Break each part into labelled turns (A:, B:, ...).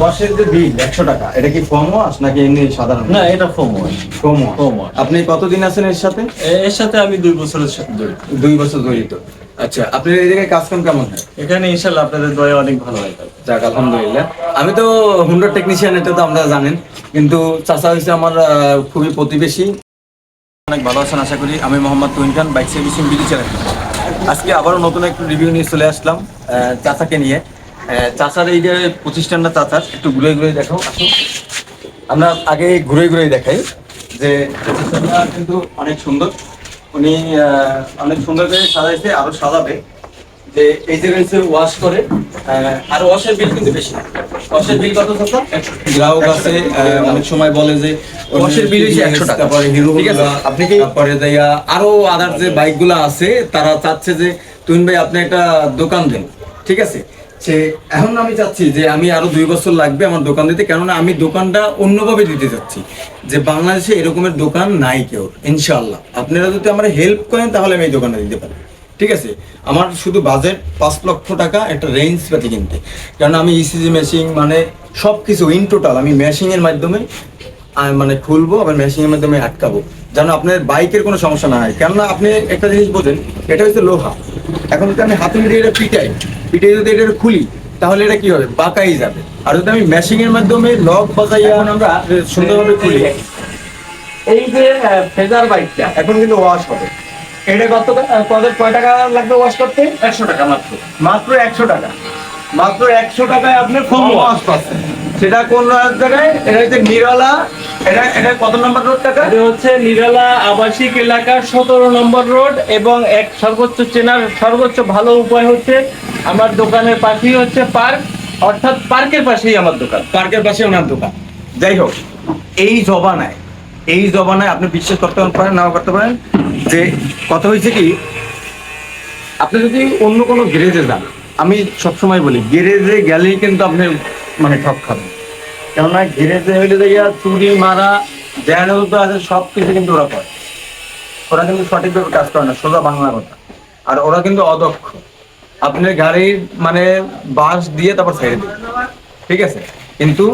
A: ওয়াশের যে বিল একশো টাকা এটা কি ফোম ওয়াশ নাকি এমনি সাধারণ?
B: না এটা ফোম ওয়াশ
A: ফোম ওয়াশ আপনি কতদিন আছেন এর সাথে?
B: এর সাথে আমি দুই বছরের জড়িত।
A: দুই বছর জড়িত। আচ্ছা আপনার এই জায়গায় কাজ কাম কেমন হয়?
B: এখানে ইনশাল্লাহ আপনাদের দয়া অনেক ভালো হয়।
A: যাক আলহামদুলিল্লাহ। আমি তো হুন্ডার টেকনিশিয়ান এটা তো আপনারা জানেন। কিন্তু চাচা হয়েছে আমার আহ, খুবই প্রতিবেশী। অনেক ভালো আছেন আশা করি। আমি Mohammad Tuhin Khan bike servicing BD channel. আজকে আবারও নতুন একটা রিভিউ নিয়ে চলে আসলাম আহ, চাচাকে নিয়ে। চাচার এই যে প্রতিষ্ঠানটা চাচার একটু ঘুরে ঘুরে দেখো আসুন। আমরা আগে ঘুরে ঘুরে দেখাই যে প্রতিষ্ঠানটা কিন্তু অনেক সুন্দর। উনি অনেক সুন্দর করে সাজাইছে আরও সাজাবে। যে এই জায়গায় হচ্ছে ওয়াশ করে আর ওয়াশের বিল কিন্তু বেশি ওয়াশের বিল কত চাচা? গ্রাহক আছে অনেক সময় বলে যে ওয়াশের বিল হচ্ছে একশো টাকা। তারপরে হিরো ঠিক আপনি কি তারপরে যাইয়া আরও আদার যে বাইকগুলো আছে তারা চাচ্ছে যে তুহিন ভাই আপনি একটা দোকান দেন। ঠিক আছে? সে, এখন আমি চাচ্ছি যে আমি আরও দুই বছর লাগবে আমার দোকান দিতে, কেননা আমি দোকানটা অন্যভাবে দিতে চাচ্ছি। যে বাংলাদেশে এরকমের দোকান নাই কেউ, ইনশাআল্লাহ। আপনারা যদি আমার হেল্প করেন, তাহলে আমি এই দোকানটা দিতে পারি ঠিক আছে? আমার শুধু বাজেট পাঁচ লক্ষ টাকা একটা রেঞ্জ পাতি কিনতে কারণ আমি ইসিজি মেশিন মানে সব কিছু ইন টোটাল আমি মেশিংয়ের মাধ্যমে মানে খুলবো আবার মেশিংয়ের মাধ্যমে আটকাবো। যেন আপনার বাইকের কোনো সমস্যা না হয়। কেননা আপনি একটা জিনিস বোঝেন এটা হচ্ছে লোহা। এখন যদি আমি হাতে মিলিয়ে এটা পিটাই পিটাই যদি এটা খুলি তাহলে এটা কি হবে? বাঁকাই যাবে। আর যদি আমি মেশিংয়ের মাধ্যমে লক বাজাইয়া আমরা সুন্দরভাবে খুলি। এই যে ফেজার বাইকটা এখন কিন্তু ওয়াশ হবে। এটা কত কত কয় টাকা লাগবে ওয়াশ করতে?
B: একশো টাকা মাত্র।
A: মাত্র একশো টাকা। মাত্র একশো টাকায় আপনি ফুল ওয়াশ পাচ্ছেন। সেটা কোন জায়গায়? এটা হচ্ছে নিরালা এটা এটা কত নম্বর রোড টাকা
B: এটা হচ্ছে নিরালা আবাসিক এলাকার সতেরো নম্বর রোড এবং এক সর্বোচ্চ চেনার সর্বোচ্চ ভালো উপায় হচ্ছে আমার দোকানের পাশেই হচ্ছে পার্ক অর্থাৎ পার্কের পাশেই আমার দোকান।
A: পার্কের পাশে ওনার দোকান। যাই হোক এই জবানায় এই জবানায় আপনি বিশ্বাস করতে পারেন নাও করতে পারেন যে কথা হয়েছে কি আপনি যদি অন্য কোনো গ্যারেজে যান আমি সবসময় বলি গ্যারেজে গেলেই কিন্তু আপনি মানে ঠক খাবেন। কেননা গ্যারেজে হইলে দেখিয়া চুরি, মারা দেয়ানো তো আছে, সব কিছু কিন্তু ওরা করে। ওরা কিন্তু সঠিকভাবে কাজ করে না, সোজা বাংলা কথা। আর ওরা কিন্তু অদক্ষ। আপনি গাড়ির মানে বাস দিয়ে তারপর ছেড়ে দেবে ঠিক আছে? কিন্তু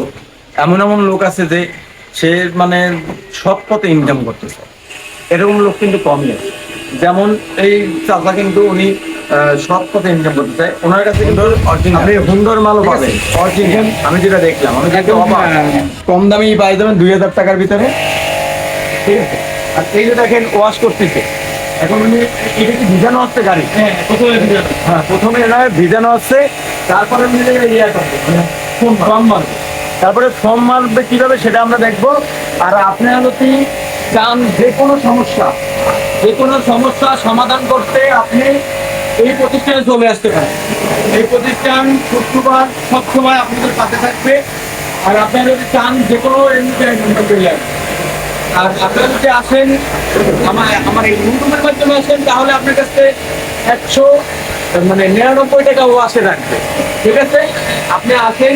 A: এমন এমন লোক আছে যে সে মানে সব পথে ইনকাম করতেছে। এরকম লোক কিন্তু কমই আছে যেমন এই চাচা কিন্তু উনি সৎ পথে ইনকাম করতে চায় ওনার কাছে কিন্তু আপনি সুন্দর মালও পাবেন। অরিজিনাল আমি যেটা দেখলাম আমি কিন্তু কম দামি পাই যাবেন দুই হাজার টাকার ভিতরে। ঠিক আছে? আর এই যে দেখেন ওয়াশ করতেছে। এখন উনি এটা কি ভিজানো হচ্ছে গাড়ি?
B: হ্যাঁ প্রথমে
A: হ্যাঁ প্রথমে এটা ভিজানো হচ্ছে। তারপরে উনি ইয়ে করবে মানে মারবে। তারপরে ফর্ম মারবে কীভাবে সেটা আমরা দেখব। আর আপনি যদি চান যে কোনো সমস্যা যে কোনো সমস্যা সমাধান করতে আপনি এই প্রতিষ্ঠানে চলে আসতে পারেন এই প্রতিষ্ঠান শুক্রবার সবসময় আপনাদের পাশে থাকবে। আর আপনারা যদি চান, যে কোনো চলে আর আপনারা যদি আসেন আমার আমার এই রুমের মাধ্যমে আসেন, তাহলে আপনার কাছে একশো মানে নিরানব্বই টাকা ওয়াশে রাখবে ঠিক আছে? আপনি আসেন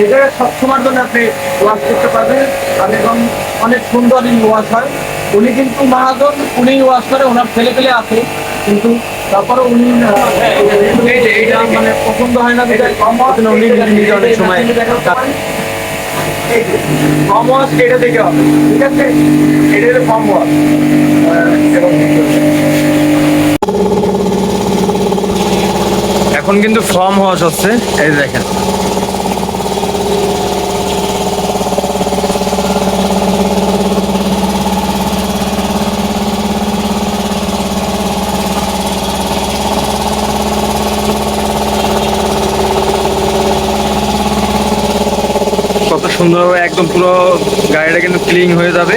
A: এই জায়গায় সবসময়ের জন্য আপনি ওয়াশ করতে পারবেন। আর এবং অনেক সুন্দর ওয়াশ হয়। উনি কিন্তু মহাজন উনি ওয়াশ করে, ওনার ছেলে পেলে আছে। কিন্তু তারপরে উনি এইটা মানে পছন্দ হয় না উনি নিজে অনেক সময় কমার্স এটা দেখে হবে ঠিক আছে? এটা হলো কম ওয়াশ এখন কিন্তু ফর্ম হওয়া হচ্ছে এই দেখেন কত সুন্দরভাবে একদম পুরো গাড়িটা কিন্তু ক্লিন হয়ে যাবে।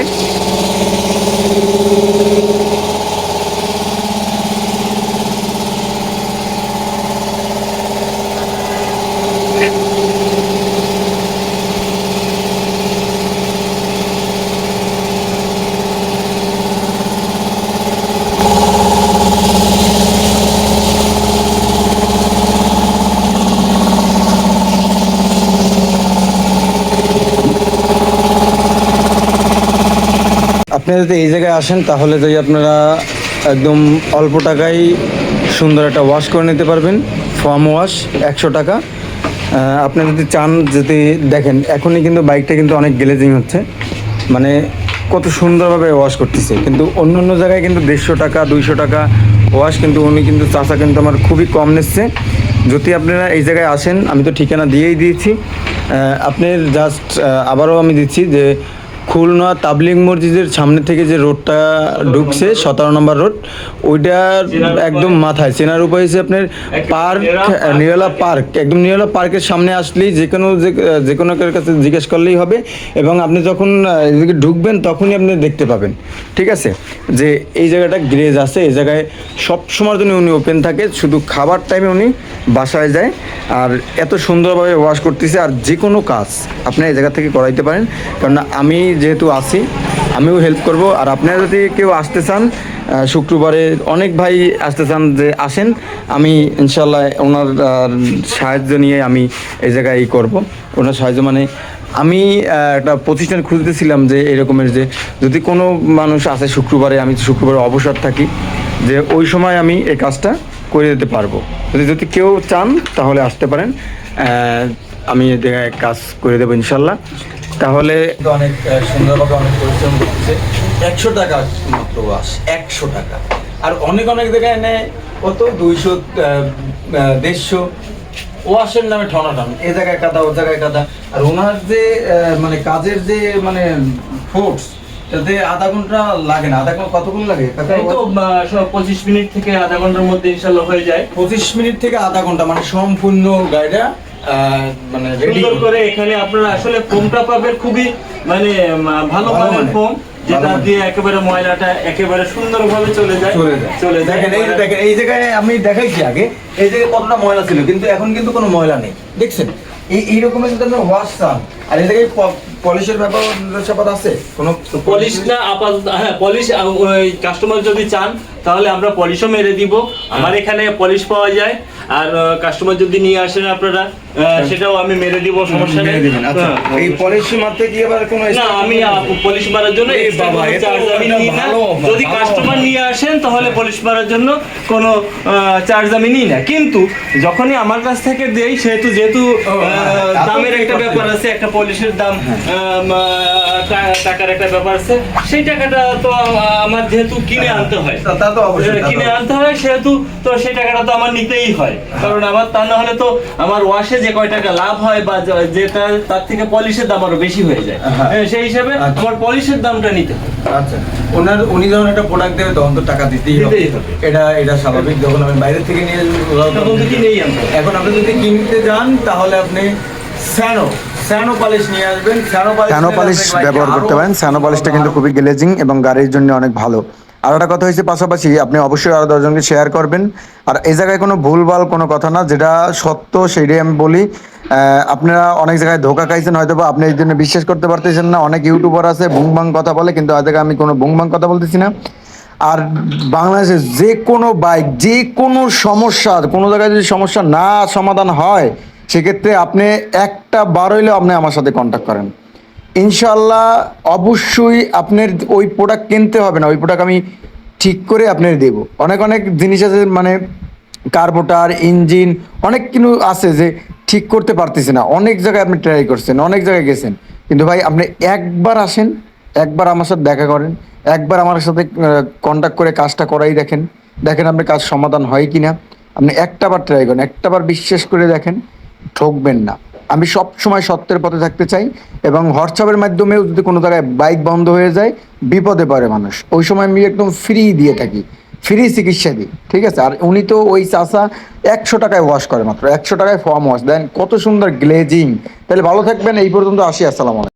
A: যদি এই জায়গায় আসেন, তাহলে যদি আপনারা একদম অল্প টাকায় সুন্দর একটা ওয়াশ করে নিতে পারবেন। ফর্ম ওয়াশ একশো টাকা। আপনি যদি চান, যদি দেখেন, এখনই কিন্তু বাইকটা কিন্তু অনেক গ্লেজিং হচ্ছে। মানে কত সুন্দরভাবে ওয়াশ করতেছে। কিন্তু অন্য অন্য জায়গায় কিন্তু দেড়শো টাকা, দুইশো টাকা ওয়াশ কিন্তু উনি কিন্তু চাষা কিন্তু আমার খুবই কম নিচ্ছে। যদি আপনারা এই জায়গায় আসেন, আমি তো ঠিকানা দিয়েই দিয়েছি। আপনি জাস্ট আবারও আমি দিচ্ছি যে খুলনা তাবলিং মসজিদের সামনে থেকে যে রোডটা ঢুকছে, সতেরো নম্বর রোড ওইটার একদম মাথায়। চেনার উপায় হচ্ছে আপনার পার্ক, নিরলা পার্ক। একদম নিরলা পার্কের সামনে আসলেই যে কোনো যে- যে কোনো কাছে জিজ্ঞেস করলেই হবে এবং আপনি যখন এদিকে ঢুকবেন তখনই আপনি দেখতে পাবেন। ঠিক আছে? যে এই জায়গাটা গ্রেজ আছে, এই জায়গায় সব সময়ের জন্য উনি ওপেন থাকে, শুধু খাবার টাইমে উনি বাসায় যায়। আর এত সুন্দরভাবে ওয়াশ করতেছে, আর যে কোনো কাজ আপনি এই জায়গা থেকে করাইতে পারেন। কারণ আমি যেহেতু আছি, আমিও হেল্প করব। আর আপনারা যদি কেউ আসতে চান শুক্রবারে অনেক ভাই আসতে চান যে আসেন, আমি ইনশাল্লাহ ওনার সাহায্য নিয়ে আমি এই জায়গায় ই করব। ওনার সাহায্য মানে আমি একটা প্রতিষ্ঠান খুঁজতেছিলাম যে এরকমের যে যদি কোনো মানুষ আসে শুক্রবারে, আমি শুক্রবারে অবসর থাকি, যে ওই সময় আমি এই কাজটা করে দিতে পারব। যদি যদি কেউ চান, তাহলে আসতে পারেন। আমি জায়গায় কাজ করে দেবো ইনশাল্লাহ তাহলে অনেক সুন্দরভাবে অনেক পরিশ্রম করতেছে একশো টাকা মাত্র বাস একশো টাকা। আর অনেক অনেক জায়গায় নেয় কত দুইশো দেড়শো। ওয়াশের নামে ঠনাঠন এ জায়গায় কাদা ও জায়গায় কাদা। আর ওনার যে আহ, মানে কাজের যে মানে ফোর্স তাতে আধা ঘণ্টা লাগে না। আধা ঘণ্টা কতক্ষণ লাগে?
B: তো পঁচিশ মিনিট থেকে আধা ঘণ্টার মধ্যে ইনশাল্লাহ হয়ে যায়।
A: পঁচিশ মিনিট থেকে আধা ঘণ্টা মানে সম্পূর্ণ গাড়িটা মানে
B: সুন্দর করে এখানে আপনারা আসলে ফোমটা পাবেন খুবই মানে ভালো মানের। ফোম যেটা দিয়ে একেবারে ময়লাটা একেবারে সুন্দরভাবে চলে যায়।
A: চলে যায়। দেখেন এই দেখেন এই জায়গায় আমি দেখাইছি আগে এই জায়গায় কতটা ময়লা ছিল কিন্তু এখন কিন্তু কোনো ময়লা নেই। দেখছেন? এই এইরকমের যদি আপনি ওয়াশ চান আর এই জায়গায় পলিশের ব্যাপার আছে? কোনো
B: পলিশ না আপাতত হ্যাঁ পলিশ ওই কাস্টমার যদি চান তাহলে আমরা পলিশও মেরে দিব। আমার এখানে পলিশ পাওয়া যায়। আর কাস্টমার যদি নিয়ে আসেন আপনারা সেটাও আমি মেরে দিব সমস্যা নেই।
A: আচ্ছা
B: হ্যাঁ।
A: এই পলিশ মারতে কি আবার কোনো
B: না আমি পলিশ মারার জন্য charge আমি নিই না। যদি কাস্টমার নিয়ে আসেন তাহলে পলিশ মারার জন্য কোনো চার্জ আমি নিই না। কিন্তু যখনই আমার কাছ থেকে দেই সেহেতু যেহেতু
A: হ্যাঁ,
B: দামের একটা ব্যাপার আছে একটা পলিশের দাম টাকার একটা ব্যাপার আছে সেই টাকাটা তো আমার যেহেতু কিনে আনতে হয়।
A: তা- অবশ্যই,
B: কিনে আনতে হয় সেহেতু তো সেই টাকাটা তো আমার নিতেই হয়। কারণ আমার তা না হলে তো আমার ওয়াশে যে কয় টাকা লাভ হয় বা যেটা তার থেকে পলিশের দাম আরও বেশি হয়ে যায়।
A: হ্যাঁ।
B: হ্যাঁ, সেই হিসাবে
A: আচ্ছা।
B: আমার পলিশের দামটা নিতে হয়
A: আচ্ছা। ওনার উনি যখন একটা প্রোডাক্ট দেবে তখন তো টাকা দিতেই হবে। এটা এটা স্বাভাবিক। যখন আমি বাইরে থেকে নিয়ে
B: তখন তো কিনেই আনতে
A: এখন আপনি যদি কিনতে যান তাহলে আপনি স্যানো স্যানো পালিশ নিয়ে আসবেন। স্যানো পালিশ
C: ব্যবহার করতে পারেন। স্যানো পালিশটা কিন্তু খুবই গ্লেজিং এবং গাড়ির জন্য অনেক ভালো। আর একটা কথা হয়েছে পাশাপাশি, আপনি অবশ্যই আরও দশজনকে শেয়ার করবেন। আর এই জায়গায় কোনো ভুলভাল কোনো কথা না, যেটা সত্য সেইটাই আমি বলি। আপনারা অনেক জায়গায় ধোকা খাইছেন হয়তো বা আপনি এই জন্য বিশ্বাস করতে পারতেছেন না। অনেক ইউটিউবার আছে বুংবাং কথা বলে, কিন্তু আজ আমি কোনো বুংবাং কথা বলতেছি না। আর বাংলাদেশে যে কোনো বাইক যে কোনো সমস্যা, কোনো জায়গায় যদি সমস্যা না সমাধান হয়, সেক্ষেত্রে আপনি একটা বার হইলেও আপনি আমার সাথে কন্ট্যাক্ট করেন। ইনশাল্লাহ অবশ্যই আপনার ওই প্রোডাক্ট কিনতে হবে না। ওই প্রোডাক্ট আমি ঠিক করে আপনার দেব। অনেক অনেক জিনিস আছে মানে কার্বোটার ইঞ্জিন অনেক কিছু আছে যে ঠিক করতে পারতেছে না। অনেক জায়গায় আপনি ট্রাই করছেন, অনেক জায়গায় গেছেন। কিন্তু ভাই, আপনি একবার আসেন, একবার আমার সাথে দেখা করেন, একবার আমার সাথে কন্ট্যাক্ট করে কাজটা করাই দেখেন। দেখেন আপনি কাজ সমাধান হয় কি না আপনি একটা বার ট্রাই করেন একটা বার বিশ্বাস করে দেখেন, ঠকবেন না। আমি সব সময় সত্যের পথে থাকতে চাই এবং হোয়াটসঅ্যাপের মাধ্যমেও যদি কোনো জায়গায় বাইক বন্ধ হয়ে যায়, বিপদে পড়ে মানুষ। ওই সময় আমি একদম ফ্রি দিয়ে থাকি। ফ্রি চিকিৎসা দিই, ঠিক আছে? আর উনি তো ওই চাষা একশো টাকায় ওয়াশ করে মাত্র, একশো টাকায় ফর্ম ওয়াশ দেন কত সুন্দর গ্লেজিং তাহলে ভালো থাকবেন, এই পর্যন্ত আসি, আসসালাম